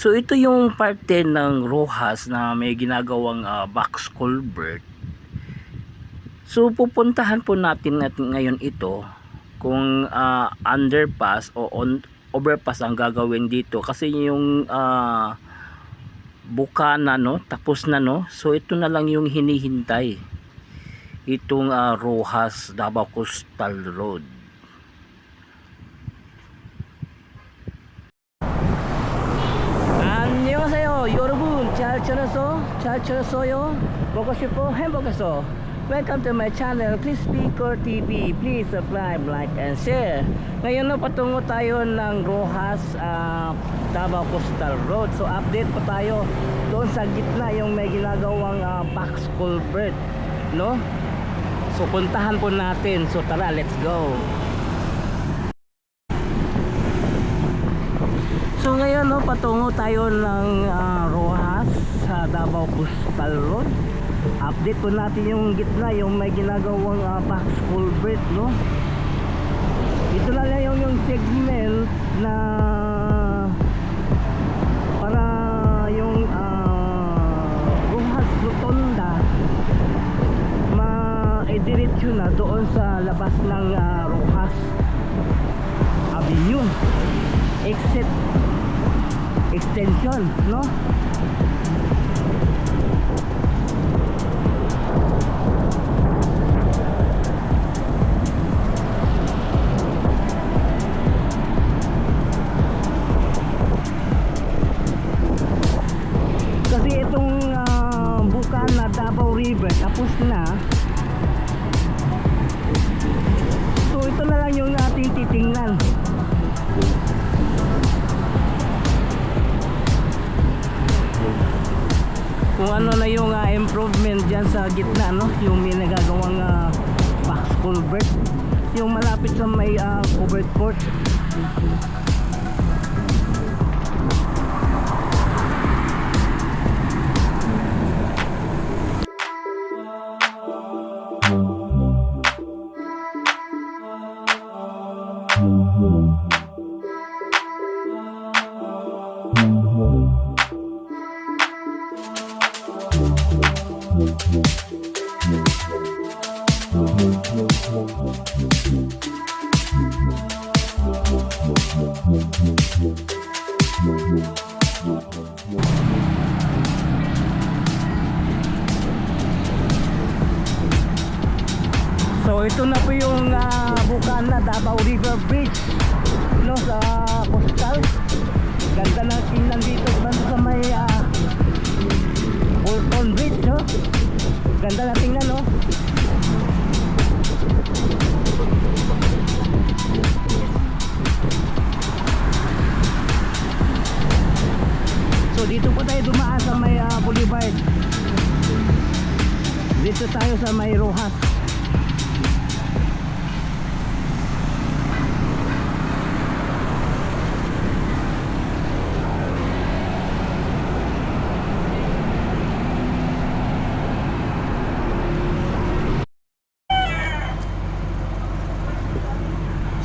So ito yung parte ng Rojas na may ginagawang ah, box culvert. So pupuntahan po natin natin ngayon ito kung ah, underpass o on, overpass ang gagawin dito. Kasi yung ah, bukana no tapos na no. So ito na lang yung hinihintay. Itong ah, Rojas Davao Coastal Road Chacharaso, Chacharasoyo, Bokoshipo, Hembokaso. Welcome to my channel, Crispy Core TV. Please subscribe, like, and share. Ngayon na patungo tayo ng Rojas, uh, Davao Coastal Road. So update pa tayo doon sa gitna yung may ginagawang uh, box culvert. No? So puntahan po natin. So tara, let's go. So ngayon no, patungo tayo ng uh, Rojas sa Davao Coastal Road. Update po natin yung gitna, yung may ginagawang ah, box culvert, no? Ito na lang yung, yung segment na para yung ah, Rojas Rotonda ma-diretso na doon sa labas ng ah, Rojas Avenue exit extension no Davao River tapos na. So ito na lang yung ating titingnan. Kung ano na yung ah, improvement dyan sa gitna no? Yung may nagagawang ah, box culvert. Yung malapit sa may ah, covered court So ito na po yung uh, Bukana Davao River Bridge no sa coastal. Ganda ng tingnan dito sa may uh, Bolton Bridge no. Ganda na tingnan no. So dito po tayo dumaan sa may uh, Boulevard. Dito tayo sa may Rojas.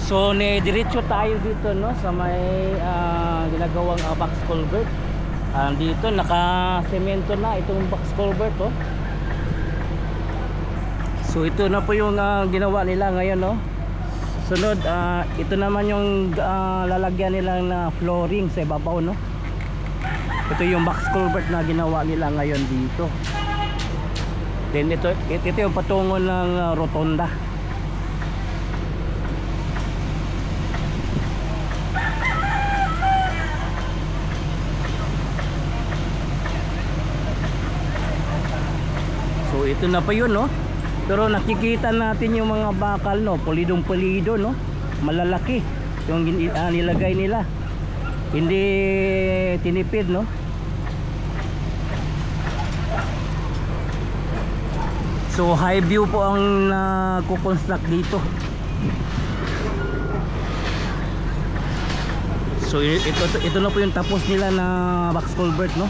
So ni diretso tayo dito no sa may ah, ginagawang ah, box culvert. Ah, dito naka-semento na itong box culvert oh. So ito na po yung ah, ginawa nila ngayon no. Sunod ah, ito naman yung ah, lalagyan nila na flooring sa ibabaw no. Ito yung box culvert na ginawa nila ngayon dito. Then ito ito, yung patungo ng ah, rotonda. So ito na pa yun no. Pero nakikita natin yung mga bakal no, pulidong pulido no. Malalaki yung ah, nilagay nila. Hindi tinipid no. So high view po ang nakukonstruct dito. So ito, ito, ito na po yung tapos nila na box culvert no.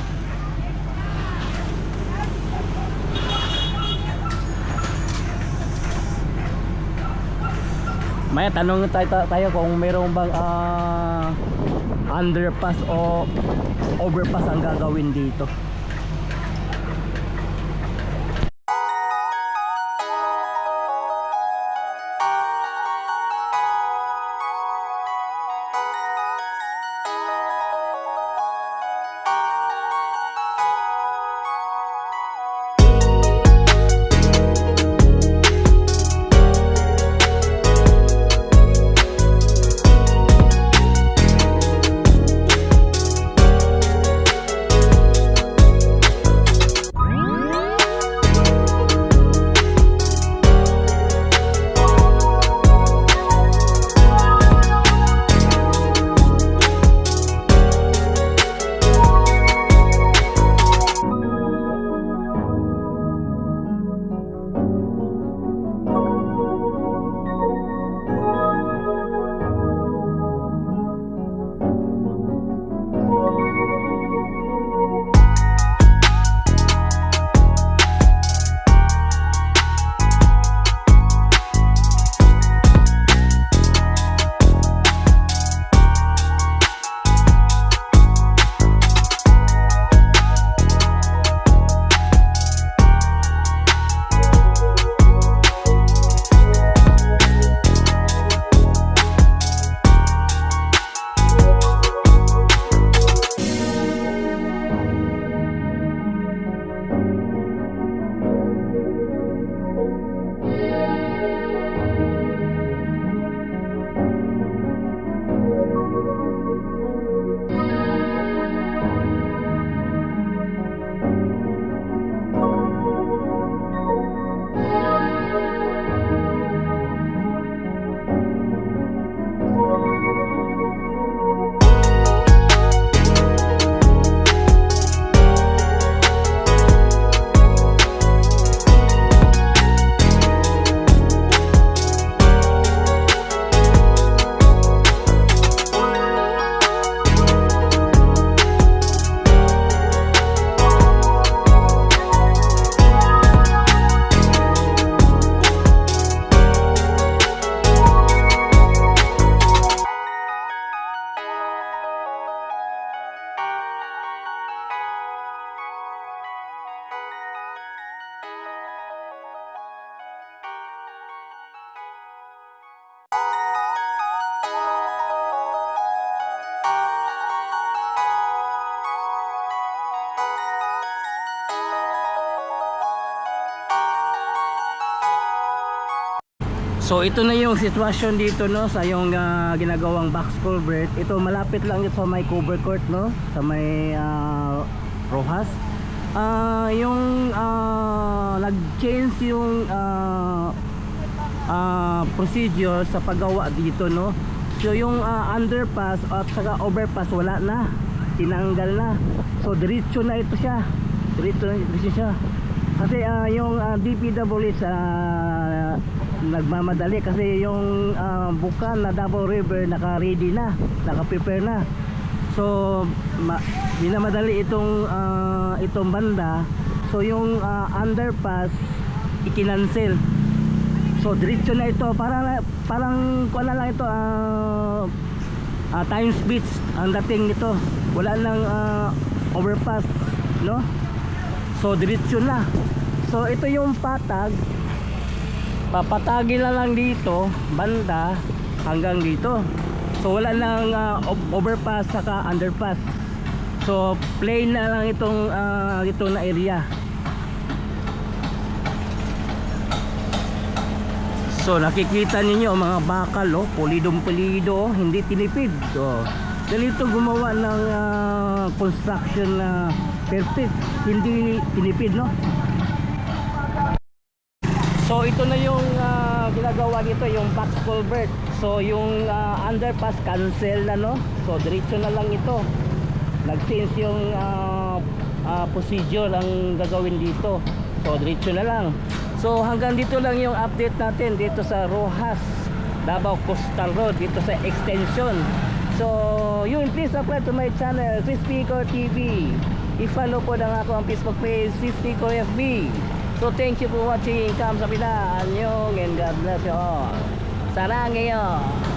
Maya tanong tayo, tayo kung mayroong bang ah, underpass o overpass ang gagawin dito. So ito na yung sitwasyon dito no sa yung ah, ginagawang box culvert. Ito malapit lang ito sa may cover court no, sa may ah, Rojas. Ah, yung ah, nag-change yung ah, ah, procedure sa paggawa dito no. So yung ah, underpass at saka overpass wala na. Tinanggal na. So diretso na ito siya. Diretso na diretso siya. Kasi ah, yung ah, DPWH sa nagmamadali kasi yung ah, bukan na Davao River naka-ready na, naka-prepare na. So ma- minamadali itong ah, itong banda. So yung ah, underpass ikinansel. So diretso na ito para parang kuan lang ito ah ah, Times Beach ang dating nito. Wala nang ah, overpass, no? So diretso na. So ito yung patag. Papatagin na lang dito, banda hanggang dito. So wala nang o- overpass saka underpass. So plain na lang itong ah, ito na area. So nakikita ninyo mga bakal oh, pulidong pulido, oh, hindi tinipid. Oh. Ganito gumawa ng ah, construction na perfect, hindi tinipid no. So ito na yung ah, ginagawa nito, yung box culvert. So yung ah, underpass cancel na no. So diretso na lang ito. Nag-change yung ah, ah, procedure ang gagawin dito. So diretso na lang. So hanggang dito lang yung update natin dito sa Rojas, Davao Coastal Road dito sa extension. So yun, please subscribe to my channel, Crispy Core TV. I-follow po na ako ang Facebook page, Crispy Core FB. So thank you for watching. Kamsahamnida. Annyeong and God bless you all. Sarangeo.